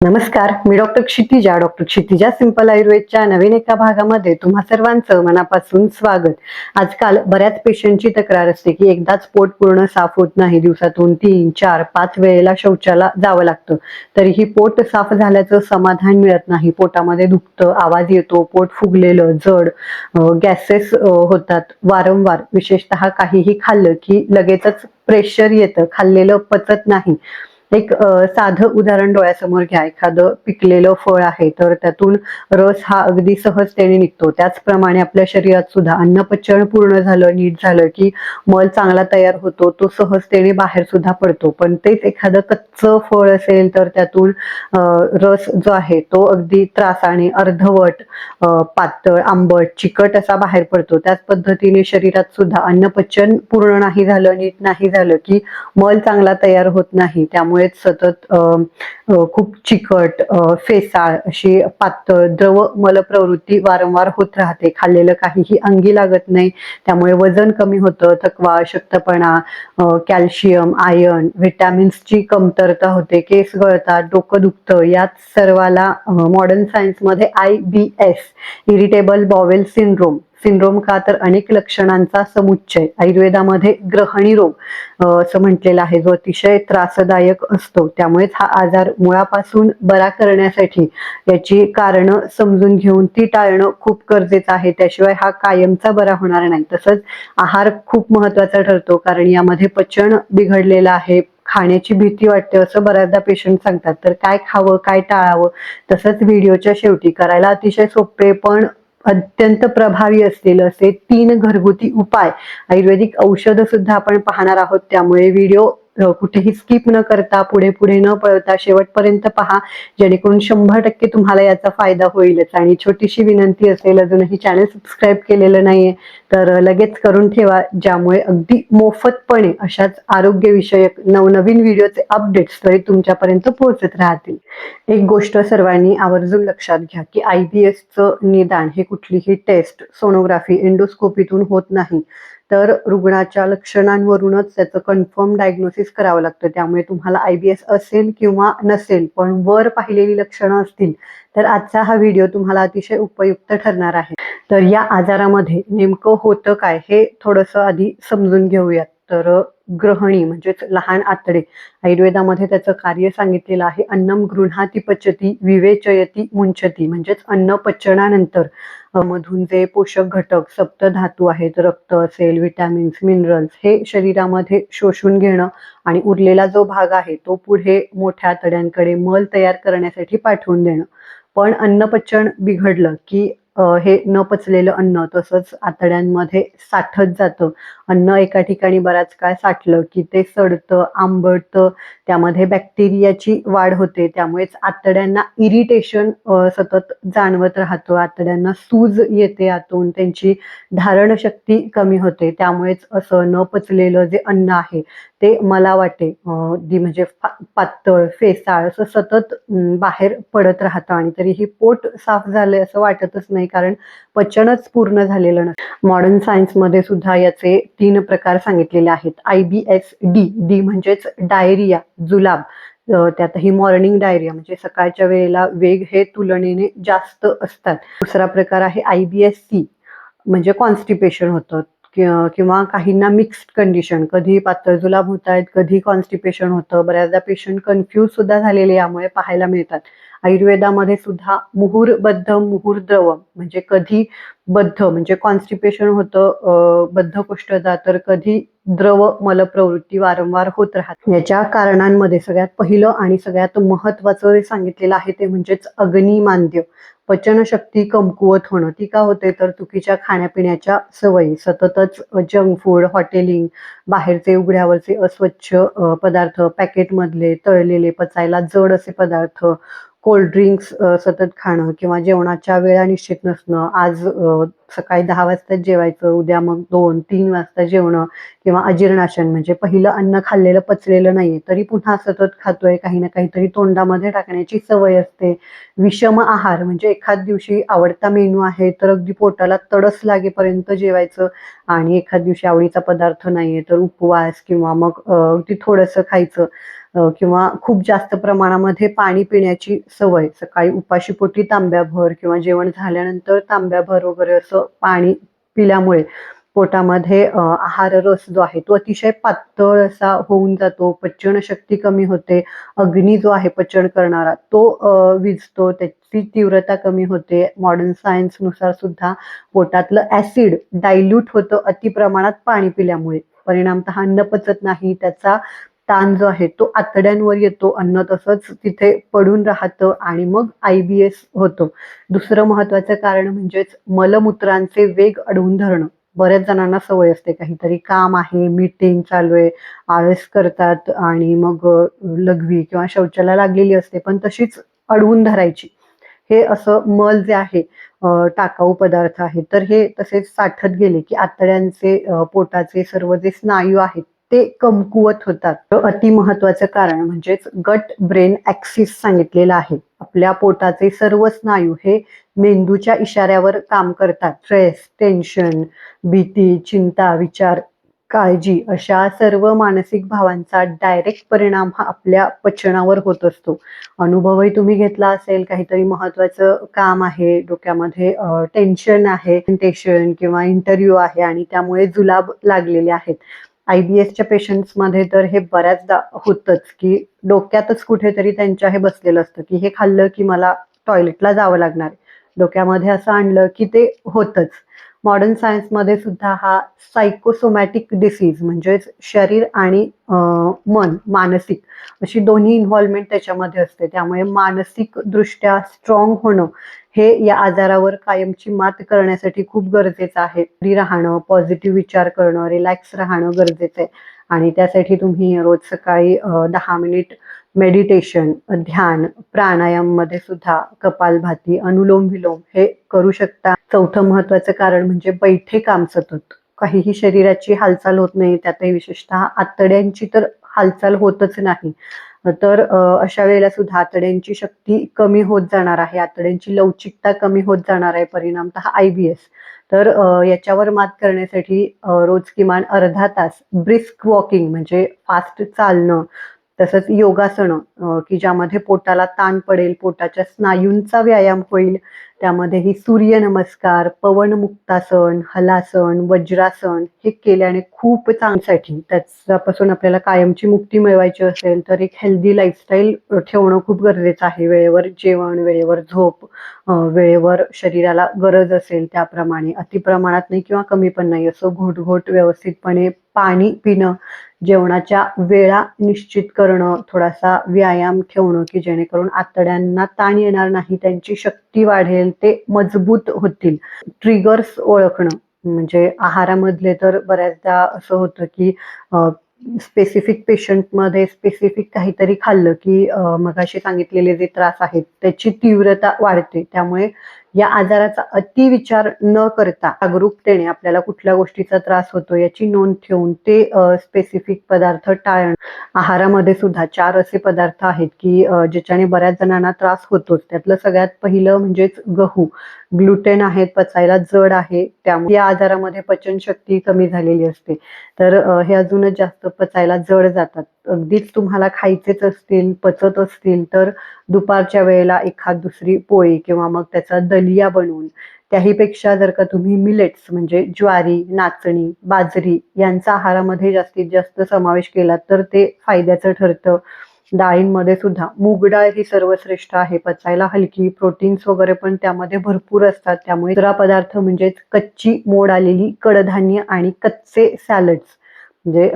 नमस्कार मी doctor Kshitija. Doctor Kshitija simple आयुर्वेदच्या नवीन एका भागामध्ये तुम्हा सर्वांचं मनापासून स्वागत. आजकाल बऱ्याच पेशंटची तक्रार असते की एकदाच पोट पूर्ण साफ होत नाही. दिवसातून तीन चार पाच वेळेला शौचाला जावं लागतं. तरीही पोट साफ झाल्याचं समाधान मिळत नाही. पोटामध्ये दुखतं आवाज येतो पोट फुगलेलं जड गॅसेस होतात. वारंवार विशेषतः काहीही खाल्लं की लगेचच प्रेशर येतं. खाल्लेलं पचत नाही. एक साधं उदाहरण डोळ्यासमोर घ्या. एखादं पिकलेलं फळ आहे तर त्यातून रस हा अगदी सहजतेने निघतो. त्याचप्रमाणे आपल्या शरीरात सुद्धा अन्नपचन पूर्ण झालं नीट झालं की मल चांगला तयार होतो तो सहजतेने बाहेर सुद्धा पडतो. पण तेच एखादं कच्चं फळ असेल तर त्यातून रस जो आहे तो अगदी त्रासाने अर्धवट पातळ आंबट चिकट असा बाहेर पडतो. त्याच पद्धतीने शरीरात सुद्धा अन्नपचन पूर्ण नाही झालं नीट नाही झालं की मल चांगला तयार होत नाही. त्यामुळे त्यामुळेच सतत खूप चिकट फेसाळ अशी पातळ द्रव मलप्रवृत्ती वारंवार होत राहते. खाल्लेलं काहीही अंगी लागत नाही. त्यामुळे वजन कमी होतं थकवा अशक्तपणा कॅल्शियम आयर्न व्हिटॅमिन्सची कमतरता होते. केस गळतात डोकं दुखतं. यात सर्वाला मॉडर्न सायन्समध्ये I B S irritable bowel syndrome syndrome का तर अनेक लक्षणांचा समुच्चय आयुर्वेदामध्ये ग्रहणी रोग असं म्हटलेला आहे. जो अतिशय त्रासदायक असतो. त्यामुळेच हा आजार मुळापासून बरा करण्यासाठी याची कारणं समजून घेऊन ती टाळणं खूप गरजेचं आहे. त्याशिवाय हा कायमचा बरा होणार नाही. तसंच आहार खूप महत्त्वाचा ठरतो. कारण यामध्ये पचन बिघडलेलं आहे. खाण्याची भीती वाटते असं बऱ्याचदा पेशंट सांगतात. तर काय खावं काय टाळावं? तसंच व्हिडिओच्या शेवटी करायला अतिशय सोपे पण अत्यंत प्रभावी असलेलं असे तीन घरगुती उपाय. आयुर्वेदिक औषध सुद्धा आपण पाहणार आहोत. त्यामुळे व्हिडिओ कुठेही स्किप न करता पुढे पुढे न पळता शेवटपर्यंत पहा. जेणेकरून शंभर टक्के तुम्हाला याचा फायदा होईलच. आणि छोटीशी विनंती असेल अजूनही चॅनल सबस्क्राईब केलेलं नाहीये तर लगेच करून ठेवा. ज्यामुळे अगदी मोफतपणे अशाच आरोग्यविषयक नवनवीन व्हिडिओचे अपडेट्स तरी तुमच्यापर्यंत पोहोचत राहतील. एक गोष्ट सर्वांनी आवर्जून लक्षात घ्या की आय बी एसचं निदान हे कुठलीही टेस्ट सोनोग्राफी एंडोस्कोपीतून होत नाही. तर रुग्णाच्या लक्षणांवरूनच त्याचं कन्फर्म डायग्नोसिस करावं लागतं. त्यामुळे तुम्हाला आय बी एस असेल किंवा नसेल पण वर पाहिलेली लक्षणं असतील तर आजचा हा व्हिडिओ तुम्हाला अतिशय उपयुक्त ठरणार आहे. तर या आजारामध्ये नेमकं होतं काय हे थोडंसं आधी समजून घेऊयात. तर ग्रहणी म्हणजेच लहान आतडे आयुर्वेदामध्ये त्याचं कार्य सांगितलेलं आहे. अन्नम गृहाती पचती विवेचयती मुंचती म्हणजेच अन्न पचनानंतर. मधून जे पोषक घटक सप्त धातू आहेत रक्त असेल व्हिटॅमिन्स मिनरल्स हे शरीरामध्ये शोषून घेणं आणि उरलेला जो भाग आहे तो पुढे मोठ्या आतड्यांकडे मल तयार करण्यासाठी पाठवून देणं. पण अन्नपचन बिघडलं की हे न पचलेलं अन्न तसंच आतड्यांमध्ये साठत जातं. अन्न एका ठिकाणी बराच काळ साठलं की ते सडतं आंबळतं त्यामध्ये बॅक्टेरियाची वाढ होते. त्यामुळेच आतड्यांना इरिटेशन सतत जाणवत राहतं. आतड्यांना सूज येते आतून त्यांची धारणशक्ती कमी होते. त्यामुळेच असं न पचलेलं जे अन्न आहे ते मला वाटे. दी म्हणजे पातळ फेसाळ असं सतत बाहेर पडत राहतं आणि तरीही पोट साफ झालंय असं वाटतच नाही. कारण पचनच पूर्ण झालेलं नसतं. मॉडर्न सायन्समध्ये सुद्धा याचे तीन प्रकार सांगितलेले आहेत. I B S D D म्हणजेच डायरिया जुलाब. त्यातही मॉर्निंग डायरिया म्हणजे सकाळच्या वेळेला वेग हे तुलनेने जास्त असतात. दुसरा प्रकार आहे आय बी एस सी म्हणजे कॉन्स्टिपेशन होतं. किंवा काहींना मिक्स्ड कंडिशन कधी पातळ जुलाब होत आहेत कधी कॉन्स्टिपेशन होतं. बऱ्याचदा पेशंट कन्फ्यूज सुद्धा झालेले यामुळे पाहायला मिळतात. आयुर्वेदामध्ये सुद्धा मुहूर्बद्ध मुहूर्द्रव म्हणजे कधी बद्ध म्हणजे कॉन्स्टिपेशन होतं बद्ध बद्धकोष्ठता तर कधी द्रव मलप्रवृत्ती वारंवार होत राहत. याच्या कारणांमध्ये सगळ्यात पहिलं आणि सगळ्यात महत्वाचं जे सांगितलेलं आहे ते म्हणजेच अग्निमांद्य. पचनशक्ती कमकुवत होणं ती का होते? तर चुकीच्या खाण्यापिण्याच्या सवयी सततच जंक फूड हॉटेलिंग बाहेरचे उघड्यावरचे अस्वच्छ पदार्थ पॅकेटमधले तळलेले पचायला जड असे पदार्थ कोल्ड ड्रिंक्स सतत खाणं किंवा जेवणाच्या वेळा निश्चित नसणं. आज सकाळी दहा वाजता जेवायचं उद्या मग दोन तीन वाजता जेवणं किंवा अजीर्णाशन म्हणजे पहिलं अन्न खाल्लेलं पचलेलं नाहीये तरी पुन्हा सतत खातोय काही ना काहीतरी तोंडामध्ये टाकण्याची सवय असते. विषम आहार म्हणजे एखाद दिवशी आवडता मेनू आहे तर अगदी पोटाला तडस लागेपर्यंत जेवायचं आणि एखाद दिवशी आवडीचा पदार्थ नाहीये तर उपवास किंवा मग ती अगदी थोडंसं खायचं. किंवा खूप जास्त प्रमाणामध्ये पाणी पिण्याची सवय. सकाळी उपाशीपोटी तांब्याभर किंवा जेवण झाल्यानंतर तांब्याभर वगैरे असं पाणी पिल्यामुळे पोटामध्ये आहार रस जो आहे तो अतिशय पातळ असा होऊन जातो. पचन शक्ती कमी होते. अग्नी जो आहे पचन करणारा तो विजतो. त्याची तीव्रता कमी होते. मॉडर्न सायन्सनुसार सुद्धा पोटातलं ऍसिड डायल्यूट होतं अति प्रमाणात पाणी पिल्यामुळे. परिणामतः अन्न पचत नाही. त्याचा ताण जो आहे तो आतड्यांवर येतो. अन्न तसंच तिथे पडून राहतं आणि मग आय बी एस होतो. दुसरं महत्वाचं कारण म्हणजेच मलमूत्रांचे वेग अडवून धरणं. बऱ्याच जणांना सवय असते काहीतरी काम आहे मीटिंग चालू आहे आळस करतात आणि मग लघवी किंवा शौचाला लागलेली असते पण तशीच अडवून धरायची. हे असं मल जे आहे टाकाऊ पदार्थ आहे. तर हे तसेच साठत गेले की आतड्यांचे पोटाचे सर्व जे स्नायू आहेत ते कमकुवत होतात. अति महत्वाचं कारण म्हणजेच गट ब्रेन ऍक्सिस सांगितलेलं आहे. आपल्या पोटाचे सर्व स्नायू हे मेंदूच्या इशाऱ्यावर काम करतात. स्ट्रेस टेन्शन भीती चिंता विचार काळजी अशा सर्व मानसिक भावांचा डायरेक्ट परिणाम हा आपल्या पचनावर होत असतो. अनुभवही तुम्ही घेतला असेल काहीतरी महत्वाचं काम आहे डोक्यामध्ये टेन्शन आहे टेन्शन किंवा इंटरव्ह्यू आहे आणि त्यामुळे जुलाब लागलेले आहेत. आय बी एसच्या पेशंट्समध्ये तर हे बऱ्याचदा होतच की डोक्यातच कुठेतरी त्यांच्या हे बसलेलं असतं की हे खाल्लं की मला टॉयलेटला जावं लागणार. डोक्यामध्ये असं आणलं की ते होतच. मॉडर्न सायन्समध्ये सुद्धा हा सायकोसोमॅटिक डिसीज म्हणजेच शरीर आणि मन मानसिक अशी दोन्ही इन्व्हॉल्वमेंट त्याच्यामध्ये असते. त्यामुळे मानसिक दृष्ट्या स्ट्रॉंग होणं हे या आजारावर कायमची मात करण्यासाठी खूप गरजेचं आहे. फ्री राहणं पॉझिटिव्ह विचार करणं रिलॅक्स राहणं गरजेचं आहे. आणि त्यासाठी तुम्ही रोज सकाळी दहा मिनिट मेडिटेशन ध्यान प्राणायाममध्ये सुद्धा कपालभाती अनुलोम विलोम हे करू शकता. चौथं महत्वाचं कारण म्हणजे बैठे काम सतत. काहीही शरीराची हालचाल होत नाही त्यातही विशेषतः आतड्यांची तर हालचाल होतच नाही. तर अशा वेळेला सुद्धा आतड्यांची शक्ती कमी होत जाणार आहे. आतड्यांची लवचिकता कमी होत जाणार आहे परिणामतः आय बी एस तर याच्यावर मात करण्यासाठी रोज किमान अर्धा तास ब्रिस्क वॉकिंग म्हणजे फास्ट चालणं तसंच योगासनं की ज्यामध्ये पोटाला ताण पडेल पोटाच्या स्नायूंचा व्यायाम होईल त्यामध्येही सूर्य नमस्कार पवन मुक्तासन हलासन वज्रासन हे केल्याने खूप चांगल्यासाठी त्याच्यापासून आपल्याला कायमची मुक्ती मिळवायची असेल तर एक हेल्दी लाईफस्टाईल ठेवणं खूप गरजेचं आहे. वेळेवर जेवण वेळेवर झोप वेळेवर शरीराला गरज असेल त्याप्रमाणे. अतिप्रमाणात नाही किंवा कमी पण नाही. असं घोटघोट घोट व्यवस्थितपणे पाणी पिणं जेवणाच्या वेळा निश्चित करणं थोडासा व्यायाम ठेवणं की जेणेकरून आतड्यांना ताण येणार नाही त्यांची शक्ती वाढेल. ते मजबूत होतील. ट्रिगर्स ओळखणं म्हणजे आहारामधले तर बऱ्याचदा असं होतं की स्पेसिफिक पेशंटमध्ये स्पेसिफिक काहीतरी खाल्लं की मगाशी सांगितलेले जे त्रास आहेत त्याची तीव्रता वाढते. त्यामुळे या आजाराचा अतिविचार न करता जागरूकतेने आपल्याला कुठल्या गोष्टीचा त्रास होतो याची नोंद ठेवून ते स्पेसिफिक पदार्थ टाळणं. आहारामध्ये सुद्धा चार असे पदार्थ आहेत की ज्याच्याने बऱ्याच जणांना त्रास होतोच. त्यातलं सगळ्यात पहिलं म्हणजेच गहू. ग्लुटेन आहेत पचायला जड आहे त्यामुळे या आजारामध्ये पचनशक्ती कमी झालेली असते. तर हे अजूनच जास्त पचायला जड जातात. अगदीच तुम्हाला खायचेच असतील पचत असतील तर दुपारच्या वेळेला एखाद दुसरी पोळी किंवा मग त्याचा दलिया बनवून त्याहीपेक्षा जर का तुम्ही मिलेट्स म्हणजे ज्वारी नाचणी बाजरी यांचा आहारामध्ये जास्तीत जास्त समावेश केला तर ते फायद्याचं ठरतं. डाळींमध्ये सुद्धा मूग डाळ ही सर्वश्रेष्ठ आहे. पचायला हलकी प्रोटीन्स वगैरे पण त्यामध्ये भरपूर असतात. त्यामुळे दुसरा पदार्थ म्हणजेच कच्ची मोड आलेली कडधान्य आणि कच्चे सॅलड्स म्हणजे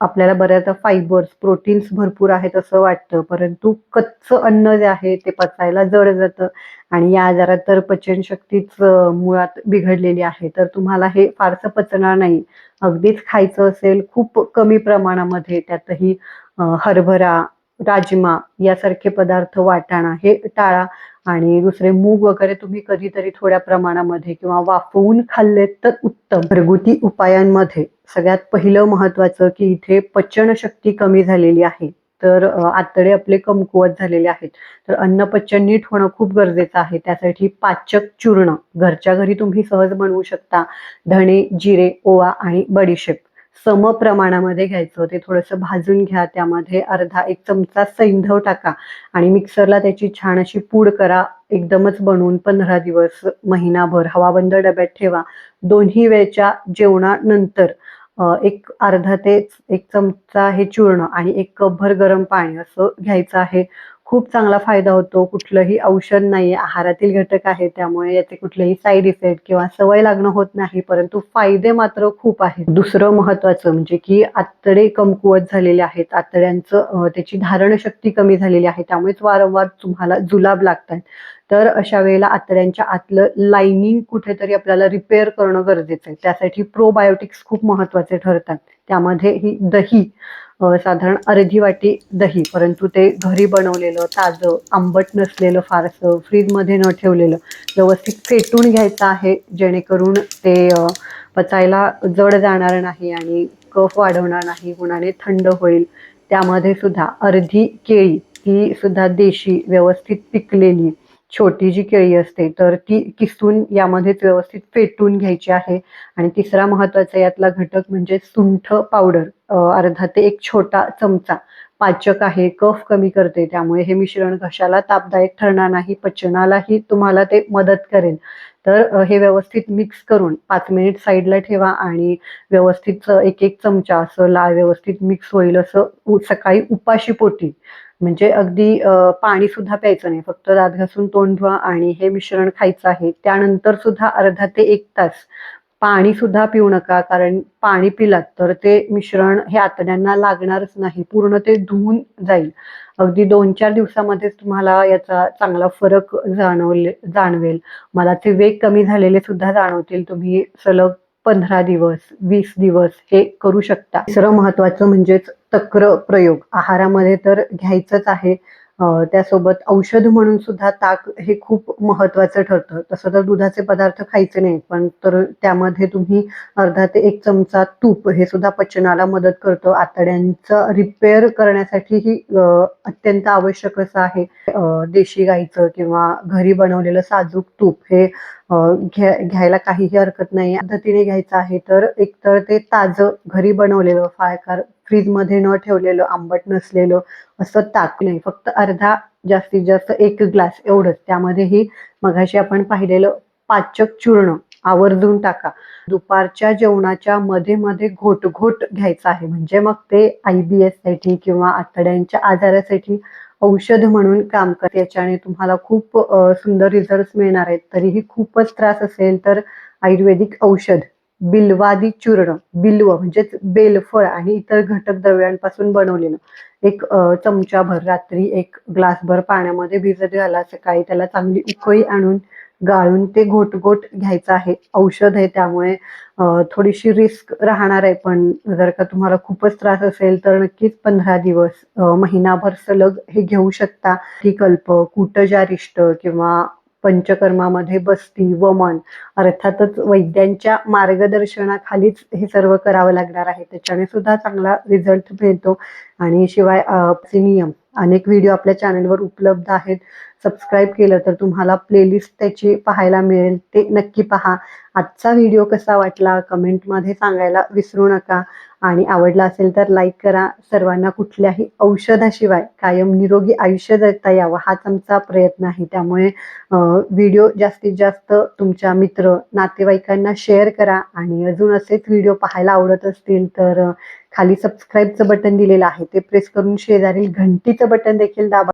आपल्याला बऱ्याचदा फायबर्स प्रोटीन्स भरपूर आहेत असं वाटतं. परंतु कच्चं अन्न जे आहे ते पचायला जड जातं. आणि या आजारात तर पचनशक्तीच मुळात बिघडलेली आहे. तर तुम्हाला हे फारसं पचणार नाही. अगदीच खायचं असेल खूप कमी प्रमाणामध्ये त्यातही हरभरा राजमा यासारखे पदार्थ वाटाणा हे टाळा. आणि दुसरे मूग वगैरे तुम्ही कधीतरी थोड्या प्रमाणामध्ये किंवा वाफवून खाल्लेत तर उत्तम. घरगुती उपायांमध्ये सगळ्यात पहिलं महत्वाचं की इथे पचनशक्ती कमी झालेली आहे. तर आतडे आपले कमकुवत झालेले आहेत. तर अन्न पचन नीट होणं खूप गरजेचं आहे. त्यासाठी पाचक चूर्ण घरच्या घरी तुम्ही सहज बनवू शकता. धणे जिरे ओवा आणि बडीशेप. सम प्रमाणामध्ये घ्यायचं. ते थोडंसं भाजून घ्या. त्यामध्ये अर्धा एक चमचा सैंधव टाका आणि मिक्सरला त्याची छान अशी पूड करा. एकदमच बनवून पंधरा दिवस महिनाभर हवाबंद डब्यात ठेवा. दोन्ही वेळच्या जेवणानंतर एक अर्धा ते एक चमचा हे चूर्ण आणि एक कपभर गरम पाणी असं घ्यायचं आहे. खूप चांगला फायदा होतो. कुठलंही औषध नाही आहारातील घटक आहे त्यामुळे याचे कुठलेही साईड इफेक्ट किंवा सवय लागणं होत नाही. परंतु फायदे मात्र खूप आहेत. दुसरं महत्वाचं म्हणजे की आतडे कमकुवत झालेले आहेत. आतड्यांचं त्याची धारण शक्ती कमी झालेली आहे. त्यामुळेच वारंवार तुम्हाला जुलाब लागतात. तर अशा वेळेला आतड्यांच्या आतलं लाइनिंग कुठेतरी आपल्याला रिपेअर करणं गरजेचं आहे. त्यासाठी प्रोबायोटिक्स खूप महत्त्वाचे ठरतात. त्यामध्ये ही दही साधारण अर्धी वाटी दही परंतु ते घरी बनवलेलं ताजं आंबट नसलेलं फारसं फ्रीजमध्ये न ठेवलेलं व्यवस्थित फेटून घ्यायचं आहे जेणेकरून ते पचायला जड जाणार नाही आणि कफ वाढवणार नाही उन्हाने थंड होईल. त्यामध्ये सुद्धा अर्धी केळी ती सुद्धा देशी व्यवस्थित पिकलेली छोटी जी केळी असते तर ती किसून यामध्येच व्यवस्थित फेटून घ्यायची आहे. आणि तिसरा महत्त्वाचा यातला घटक म्हणजे सुंठ पावडर अर्धा ते एक छोटा चमचा. पाचक आहे कफ कमी करते त्यामुळे हे मिश्रण घशाला तापदायक ठरणार नाही पचनालाही तुम्हाला ते मदत करेल. तर हे व्यवस्थित मिक्स करून पाच मिनिट साईडला ठेवा आणि व्यवस्थित एक एक चमचा असं लाळ व्यवस्थित मिक्स होईल असं सकाळी उपाशी पोटी. म्हणजे अगदी पाणी सुद्धा प्यायचं नाही. फक्त दात घासून तोंड धुवा आणि हे मिश्रण खायचं आहे. त्यानंतर सुद्धा अर्धा ते एक तास पाणी सुद्धा पिऊ नका कारण पाणी पिलात तर ते मिश्रण हे आतड्यांना लागणारच नाही. पूर्ण ते धुवून जाईल. अगदी दोन चार दिवसामध्येच तुम्हाला याचा चांगला फरक जाणवले जाणवेल. मलाचे वेग कमी झालेले सुद्धा जाणवतील. तुम्ही सलग पंधरा दिवस वीस दिवस हे करू शकता. तिसरं महत्वाचं म्हणजेच तक्र प्रयोग आहारामध्ये तर घ्यायचंच आहे त्यासोबत औषध म्हणून सुद्धा ताक हे खूप महत्वाचं ठरतं. तसं तर दुधाचे पदार्थ खायचे नाहीत पण तर त्यामध्ये तुम्ही अर्धा ते एक चमचा तूप हे सुद्धा पचनाला मदत करतं. आतड्यांचं रिपेअर करण्यासाठी ही अत्यंत आवश्यक असं आहे. देशी गाईचं किंवा घरी बनवलेलं साजूक तूप हे घ्या घ्यायला काहीही हरकत नाही पद्धतीने घ्यायचं आहे तर एकतर ते ताजं घरी बनवलेलं फायकार फ्रीजमध्ये न ठेवलेलं आंबट नसलेलं असं ताक नाही फक्त अर्धा जास्तीत जास्त एक ग्लास एवढंच. त्यामध्येही मगाशी आपण पाहिलेलं पाचक चूर्ण आवर्जून टाका. दुपारच्या जेवणाच्या मध्ये मध्ये घोट घोट घ्यायचं आहे. म्हणजे मग ते आय बी एससाठी किंवा आतड्यांच्या आजारासाठी औषध म्हणून काम करते. याच्याने तुम्हाला खूप सुंदर रिझल्ट मिळणार आहेत. तरीही खूपच त्रास असेल तर आयुर्वेदिक औषध. बिल्वादी चूर्ण बिल्व म्हणजेच बेलफळ आणि इतर घटक द्रव्यांपासून बनवलेलं. एक चमचाभर रात्री एक ग्लासभर पाण्यामध्ये भिजत घाला. सकाळी त्याला चांगली उकळी आणून गाळून ते घोटघोट घ्यायचं आहे. औषध आहे त्यामुळे थोडीशी रिस्क राहणार आहे. पण जर का तुम्हाला खूपच त्रास असेल तर नक्कीच पंधरा दिवस महिनाभर सलग हे घेऊ शकता. ही कल्प कुटजारिष्ट किंवा पंचकर्मामध्ये बस्ती वमन. अर्थातच वैद्यांच्या मार्गदर्शनाखालीच हे सर्व करावं लागणार आहे. त्याच्याने सुद्धा चांगला रिझल्ट मिळतो. आणि शिवाय नियम अनेक व्हिडिओ आपल्या चॅनलवर उपलब्ध आहेत. सबस्क्राईब केलं तर तुम्हाला प्लेलिस्ट त्याची पाहायला मिळेल. ते नक्की पहा. आजचा व्हिडिओ कसा वाटला? कमेंटमध्ये सांगायला विसरू नका. आणि आवडला असेल तर लाईक करा. सर्वांना कुठल्याही औषधाशिवाय कायम निरोगी आयुष्य जगता यावं हाच आमचा प्रयत्न आहे. त्यामुळे व्हिडिओ जास्तीत जास्त तुमच्या मित्र नातेवाईकांना शेअर करा. आणि अजून असेच व्हिडिओ पाहायला आवडत असतील तर खाली सबस्क्राईबचं बटन दिलेलं आहे. ते प्रेस करून शेजारील घंटीचं बटन देखील दाबा.